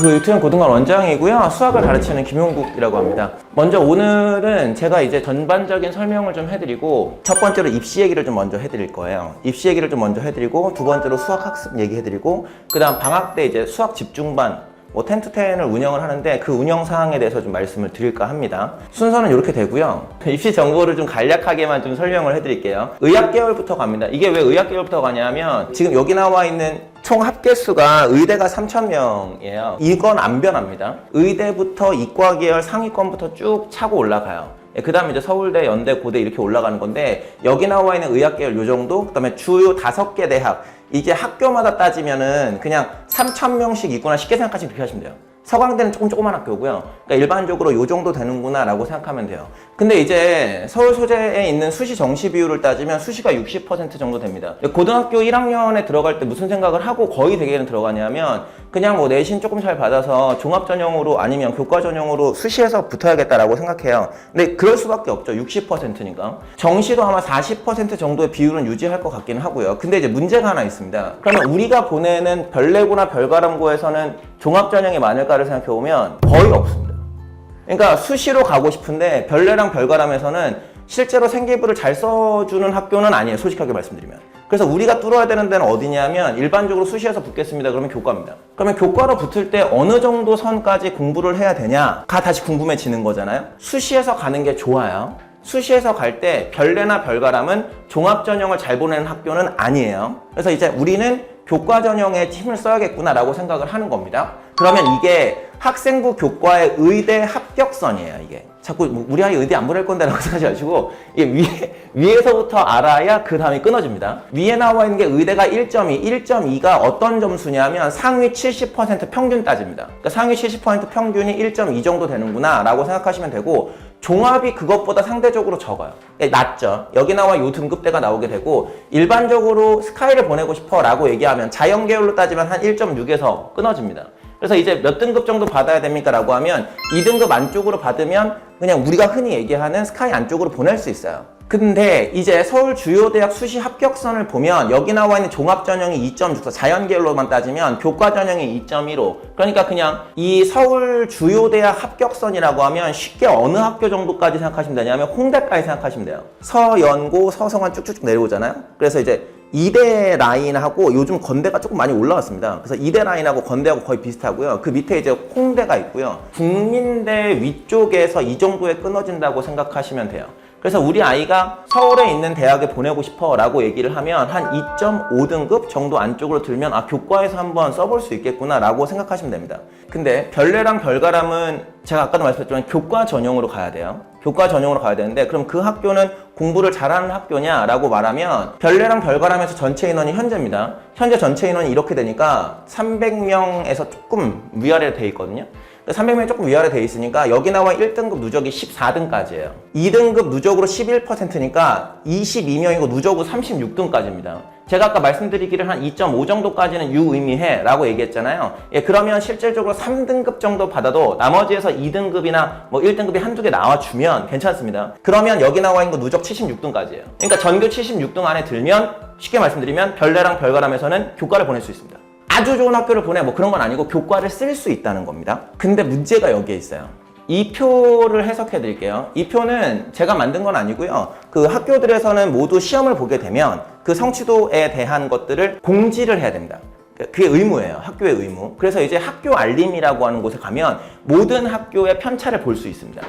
그 유튜브 고등학원 원장이고요. 수학을 가르치는 김용국이라고 합니다. 먼저 오늘은 제가 이제 전반적인 설명을 좀 해드리고 첫 번째로 입시 얘기를 좀 먼저 해드릴 거예요. 입시 얘기를 좀 먼저 해드리고 두 번째로 수학 학습 얘기 해드리고 그 다음 방학 때 이제 수학 집중반 뭐 텐투텐을 운영을 하는데 그 운영 사항에 대해서 좀 말씀을 드릴까 합니다. 순서는 이렇게 되고요. 입시 정보를 좀 간략하게만 좀 설명을 해드릴게요. 의학 계열부터 갑니다. 이게 왜 의학 계열부터 가냐면 지금 여기 나와 있는 총 합계수가 의대가 3,000명이에요. 이건 안 변합니다. 의대부터 이과 계열 상위권부터 쭉 차고 올라가요. 그 다음에 이제 서울대, 연대, 고대 이렇게 올라가는 건데 여기 나와 있는 의학계열 요 정도, 그 다음에 주요 다섯 개 대학 이게 학교마다 따지면은 그냥 3천 명씩 있구나 쉽게 생각하시면 그렇게 하시면 돼요. 서강대는 조금 조그만 학교고요. 그러니까 일반적으로 요 정도 되는구나라고 생각하면 돼요. 근데 이제 서울 소재에 있는 수시 정시 비율을 따지면 수시가 60% 정도 됩니다. 고등학교 1학년에 들어갈 때 무슨 생각을 하고 거의 대개는 들어가냐면 그냥 뭐 내신 조금 잘 받아서 종합 전형으로 아니면 교과 전형으로 수시에서 붙어야겠다라고 생각해요. 근데 그럴 수밖에 없죠. 60%니까. 정시도 아마 40% 정도의 비율은 유지할 것 같기는 하고요. 근데 이제 문제가 하나 있습니다. 그러면 우리가 보내는 별내고나 별가람고에서는 종합 전형이 많을까를 생각해 보면 거의 없습니다. 그러니까 수시로 가고 싶은데 별내랑 별가람에서는 실제로 생기부를 잘 써주는 학교는 아니에요. 솔직하게 말씀드리면. 그래서 우리가 뚫어야 되는 데는 어디냐면 일반적으로 수시에서 붙겠습니다. 그러면 교과입니다. 그러면 교과로 붙을 때 어느 정도 선까지 공부를 해야 되냐가 다시 궁금해지는 거잖아요. 수시에서 가는 게 좋아요. 수시에서 갈 때 별내나 별가람은 종합 전형을 잘 보내는 학교는 아니에요. 그래서 이제 우리는 교과 전형에 힘을 써야겠구나라고 생각을 하는 겁니다. 그러면 이게 학생부 교과의 의대 합격선이에요, 이게. 자꾸 뭐 우리 아이 의대 안 보낼 건데라고 생각하지 마시고 이게 위에, 위에서부터 알아야 그 다음이 끊어집니다. 위에 나와 있는 게 의대가 1.2, 1.2가 어떤 점수냐면 상위 70% 평균 따집니다. 그러니까 상위 70% 평균이 1.2 정도 되는구나 라고 생각하시면 되고 종합이 그것보다 상대적으로 적어요. 예, 낮죠. 여기 나와 요 등급대가 나오게 되고 일반적으로 스카이를 보내고 싶어 라고 얘기하면 자연 계열로 따지면 한 1.6에서 끊어집니다. 그래서 이제 몇 등급 정도 받아야 됩니까? 라고 하면 2등급 안쪽으로 받으면 그냥 우리가 흔히 얘기하는 스카이 안쪽으로 보낼 수 있어요. 근데 이제 서울 주요 대학 수시 합격선을 보면 여기 나와 있는 종합 전형이 2.64 자연 계열로만 따지면 교과 전형이 2.15 그러니까 그냥 이 서울 주요 대학 합격선이라고 하면 쉽게 어느 학교 정도까지 생각하시면 되냐면 홍대까지 생각하시면 돼요. 서연고 서성한 쭉쭉쭉 내려오잖아요. 그래서 이제 이대 라인하고 요즘 건대가 조금 많이 올라왔습니다. 그래서 이대 라인하고 건대하고 거의 비슷하고요. 그 밑에 이제 홍대가 있고요. 국민대 위쪽에서 이 정도에 끊어진다고 생각하시면 돼요. 그래서 우리 아이가 서울에 있는 대학에 보내고 싶어 라고 얘기를 하면 한 2.5등급 정도 안쪽으로 들면 아 교과에서 한번 써볼 수 있겠구나 라고 생각하시면 됩니다. 근데 별내랑 별가람은 제가 아까도 말씀드렸지만 교과 전형으로 가야 돼요. 교과 전형으로 가야 되는데 그럼 그 학교는 공부를 잘하는 학교냐 라고 말하면 별내랑 별가람에서 전체 인원이 현재입니다. 현재 전체 인원이 이렇게 되니까 300명에서 조금 위아래로 돼 있거든요 300명이 조금 위아래 돼 있으니까 여기 나와 1등급 누적이 14등까지예요. 2등급 누적으로 11%니까 22명이고 누적으로 36등까지입니다. 제가 아까 말씀드리기를 한 2.5 정도까지는 유의미해 라고 얘기했잖아요. 예, 그러면 실질적으로 3등급 정도 받아도 나머지에서 2등급이나 뭐 1등급이 한두 개 나와주면 괜찮습니다. 그러면 여기 나와 있는 거 누적 76등까지예요. 그러니까 전교 76등 안에 들면 쉽게 말씀드리면 별내랑 별가람에서는 교과를 보낼 수 있습니다. 아주 좋은 학교를 보내 뭐 그런 건 아니고 교과를 쓸 수 있다는 겁니다. 근데 문제가 여기에 있어요. 이 표를 해석해 드릴게요. 이 표는 제가 만든 건 아니고요. 그 학교들에서는 모두 시험을 보게 되면 그 성취도에 대한 것들을 공지를 해야 됩니다. 그게 의무예요. 학교의 의무. 그래서 이제 학교 알림이라고 하는 곳에 가면 모든 학교의 편차를 볼 수 있습니다.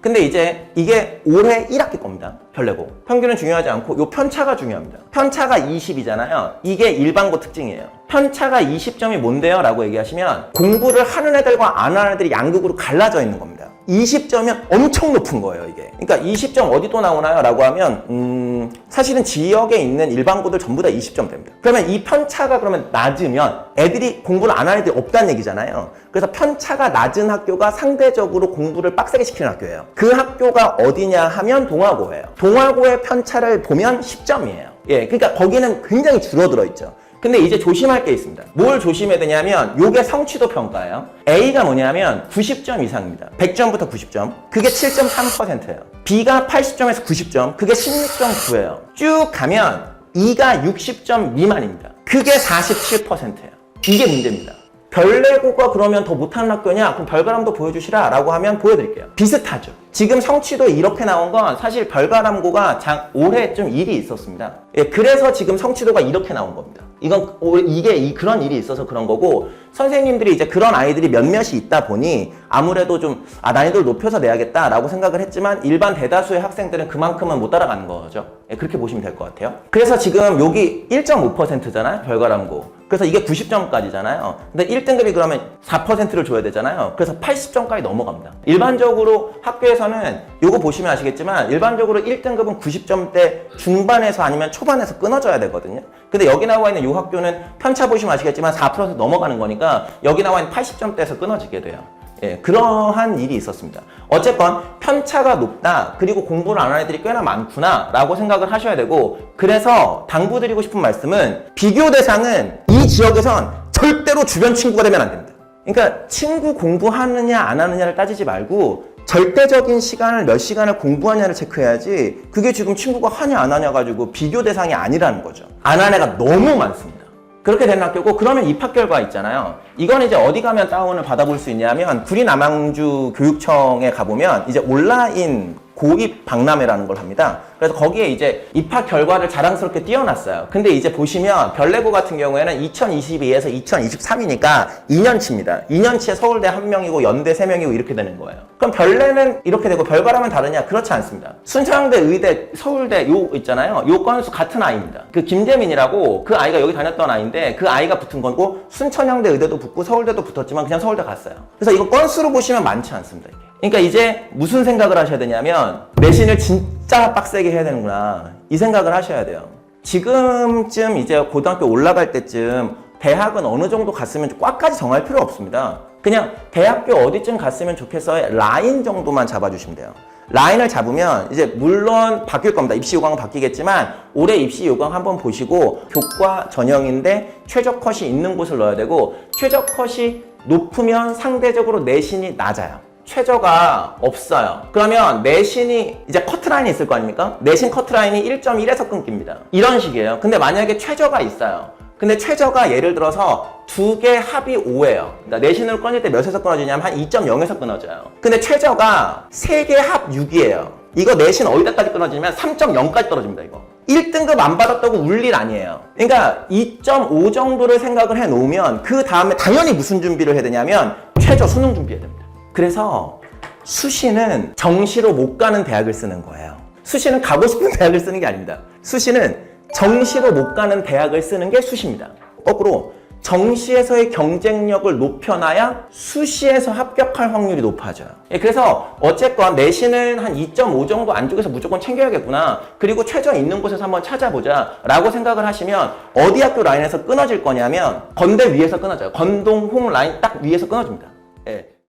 근데 이제 이게 올해 1학기 겁니다. 별내고. 평균은 중요하지 않고 요 편차가 중요합니다. 편차가 20이잖아요. 이게 일반고 특징이에요. 편차가 20점이 뭔데요? 라고 얘기하시면 공부를 하는 애들과 안 하는 애들이 양극으로 갈라져 있는 겁니다. 20점이면 엄청 높은 거예요, 이게. 그러니까 20점 어디 또 나오나요? 라고 하면, 음, 사실은 지역에 있는 일반고들 전부 다 20점 됩니다. 그러면 이 편차가 그러면 낮으면 애들이 공부를 안 하는 애들이 없다는 얘기잖아요. 그래서 편차가 낮은 학교가 상대적으로 공부를 빡세게 시키는 학교예요. 그 학교가 어디냐 하면 동아고예요. 동아고의 편차를 보면 10점이에요. 예, 그러니까 거기는 굉장히 줄어들어 있죠. 근데 이제 조심할 게 있습니다. 뭘 조심해야 되냐면 요게 성취도 평가예요. A가 뭐냐면 90점 이상입니다. 100점부터 90점. 그게 7.3%예요. B가 80점에서 90점. 그게 16.9예요. 쭉 가면 E가 60점 미만입니다. 그게 47%예요. 이게 문제입니다. 별내고가 그러면 더 못하는 학교냐? 그럼 별가람도 보여주시라 라고 하면 보여드릴게요. 비슷하죠. 지금 성취도 이렇게 나온 건 사실 별가람고가 장, 올해 좀 일이 있었습니다. 예, 그래서 지금 성취도가 이렇게 나온 겁니다. 이건 올- 이게 이- 그런 일이 있어서 그런 거고 선생님들이 이제 그런 아이들이 몇몇이 있다 보니 아무래도 좀 아, 난이도를 높여서 내야겠다라고 생각을 했지만 일반 대다수의 학생들은 그만큼은 못 따라가는 거죠. 예, 그렇게 보시면 될 것 같아요. 그래서 지금 여기 1.5%잖아요. 별가람고. 그래서 이게 90점까지잖아요. 근데 1등급이 그러면 4%를 줘야 되잖아요. 그래서 80점까지 넘어갑니다. 일반적으로 학교에서 는 요거 보시면 아시겠지만 일반적으로 1등급은 90점대 중반에서 아니면 초반에서 끊어져야 되거든요. 근데 여기 나와 있는 요 학교는 편차 보시면 아시겠지만 4% 넘어가는 거니까 여기 나와 있는 80점대에서 끊어지게 돼요. 예, 그러한 일이 있었습니다. 어쨌건 편차가 높다. 그리고 공부를 안 하는 애들이 꽤나 많구나. 라고 생각을 하셔야 되고 그래서 당부드리고 싶은 말씀은 비교 대상은 이 지역에선 절대로 주변 친구가 되면 안 됩니다. 그러니까 친구 공부하느냐 안 하느냐를 따지지 말고 절대적인 시간을 몇 시간을 공부하냐를 체크해야지 그게 지금 친구가 하냐 안 하냐 가지고 비교 대상이 아니라는 거죠. 안 한 애가 너무 많습니다. 그렇게 되는 학교고 그러면 입학 결과 있잖아요. 이건 이제 어디 가면 다운을 받아볼 수 있냐면 구리 남양주 교육청에 가보면 이제 온라인 고입 박람회라는 걸 합니다. 그래서 거기에 이제 입학 결과를 자랑스럽게 띄워놨어요. 근데 이제 보시면 별내고 같은 경우에는 2022에서 2023이니까 2년치입니다. 2년치에 서울대 한 명이고 연대 세 명이고 이렇게 되는 거예요. 그럼 별내는 이렇게 되고 별바람은 다르냐? 그렇지 않습니다. 순창대, 의대, 서울대 요 있잖아요. 요 건수 같은 아이입니다. 그 김재민이라고 그 아이가 여기 다녔던 아이인데 그 아이가 붙은 거고 순천향대 의대도 붙고 서울대도 붙었지만 그냥 서울대 갔어요. 그래서 이거 건수로 보시면 많지 않습니다. 이게. 그러니까 이제 무슨 생각을 하셔야 되냐면 내신을 진짜 빡세게 해야 되는구나 이 생각을 하셔야 돼요. 지금쯤 이제 고등학교 올라갈 때쯤 대학은 어느 정도 갔으면 꽉까지 정할 필요 없습니다. 그냥 대학교 어디쯤 갔으면 좋겠어요 라인 정도만 잡아주시면 돼요. 라인을 잡으면 이제 물론 바뀔 겁니다. 입시 요강은 바뀌겠지만 올해 입시 요강 한번 보시고 교과 전형인데 최저 컷이 있는 곳을 넣어야 되고 최저 컷이 높으면 상대적으로 내신이 낮아요. 최저가 없어요. 그러면 내신이 이제 커트라인이 있을 거 아닙니까? 내신 커트라인이 1.1에서 끊깁니다. 이런 식이에요. 근데 만약에 최저가 있어요. 근데 최저가 예를 들어서 두 개 합이 5예요. 그러니까 내신으로 끊을 때 몇에서 끊어지냐면 한 2.0에서 끊어져요. 근데 최저가 세 개 합 6이에요. 이거 내신 어디다까지 끊어지냐면 3.0까지 떨어집니다, 이거. 1등급 안 받았다고 울 일 아니에요. 그러니까 2.5 정도를 생각을 해 놓으면 그 다음에 당연히 무슨 준비를 해야 되냐면 최저 수능 준비해야 됩니다. 그래서 수시는 정시로 못 가는 대학을 쓰는 거예요. 수시는 가고 싶은 대학을 쓰는 게 아닙니다. 수시는 정시로 못 가는 대학을 쓰는 게 수시입니다. 거꾸로 정시에서의 경쟁력을 높여놔야 수시에서 합격할 확률이 높아져요. 예, 그래서 어쨌건 내신은 한 2.5 정도 안쪽에서 무조건 챙겨야겠구나. 그리고 최저 있는 곳에서 한번 찾아보자. 라고 생각을 하시면 어디 학교 라인에서 끊어질 거냐면 건대 위에서 끊어져요. 건동, 홍 라인 딱 위에서 끊어집니다. 예.